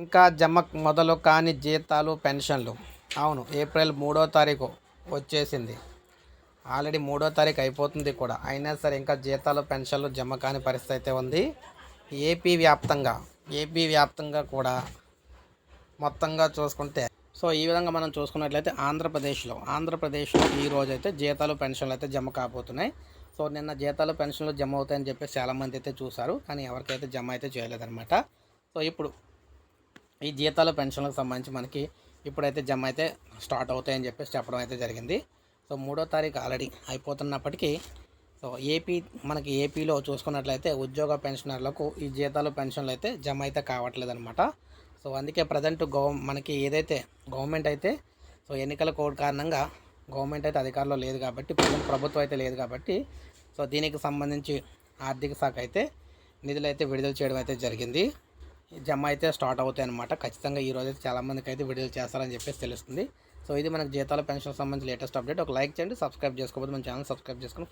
ఇంకా జమ మొదలు కాని జీతాలు పెన్షన్లు. అవును ఏప్రిల్ మూడో తారీఖు వచ్చేసింది. ఆల్రెడీ మూడో తారీఖు అయిపోతుంది కూడా. అయినా సరే ఇంకా జీతాలు పెన్షన్లు జమ కాని పరిస్థితి అయితే ఉంది. ఏపీ వ్యాప్తంగా ఏపీ వ్యాప్తంగా కూడా మొత్తంగా చూసుకుంటే సో ఈ విధంగా మనం చూసుకున్నట్లయితే ఆంధ్రప్రదేశ్లో ఆంధ్రప్రదేశ్లో ఈ రోజు అయితే జీతాలు పెన్షన్లు అయితే జమ కాబోతున్నాయి. సో నిన్న జీతాలు పెన్షన్లు జమ అవుతాయని చెప్పేసి చాలామంది అయితే చూశారు. కానీ ఎవరికైతే జమ అయితే చేయలేదన్నమాట. సో ఇప్పుడు ఈ జీతాలు పెన్షన్లకు సంబంధించి మనకి ఇప్పుడైతే జమ అయితే స్టార్ట్ అవుతాయని చెప్పేసి చెప్పడం అయితే జరిగింది. సో మూడో తారీఖు ఆల్రెడీ అయిపోతున్నప్పటికీ సో ఏపీ మనకి ఏపీలో చూసుకున్నట్లయితే ఉద్యోగ పెన్షనర్లకు ఈ జీతాలు పెన్షన్లు అయితే జమ అయితే కావట్లేదు అనమాట సో అందుకే ప్రజెంట్ గవ మనకి ఏదైతే గవర్నమెంట్ అయితే సో ఎన్నికల కోడ్ కారణంగా గవర్నమెంట్ అయితే అధికారంలో లేదు కాబట్టి ప్రజెంట్ ప్రభుత్వం అయితే లేదు కాబట్టి సో దీనికి సంబంధించి ఆర్థిక శాఖ అయితే నిధులు అయితే విడుదల చేయడం అయితే జరిగింది. జమ అయితే స్టార్ట్ అవుతాయి అనమాట ఖచ్చితంగా ఈ రోజు అయితే చాలామందికి అయితే విడుదల చేస్తారని చెప్పేసి తెలుస్తుంది. సో ఇది మనకు జీతాల పెన్షన్ సంబంధించి లేటెస్ట్ అప్డేట్. ఒక లైక్ చేయండి సబ్స్క్రైబ్ చేసుకోకపోతే మన ఛానల్ సబ్స్క్రైబ్ చేసుకుని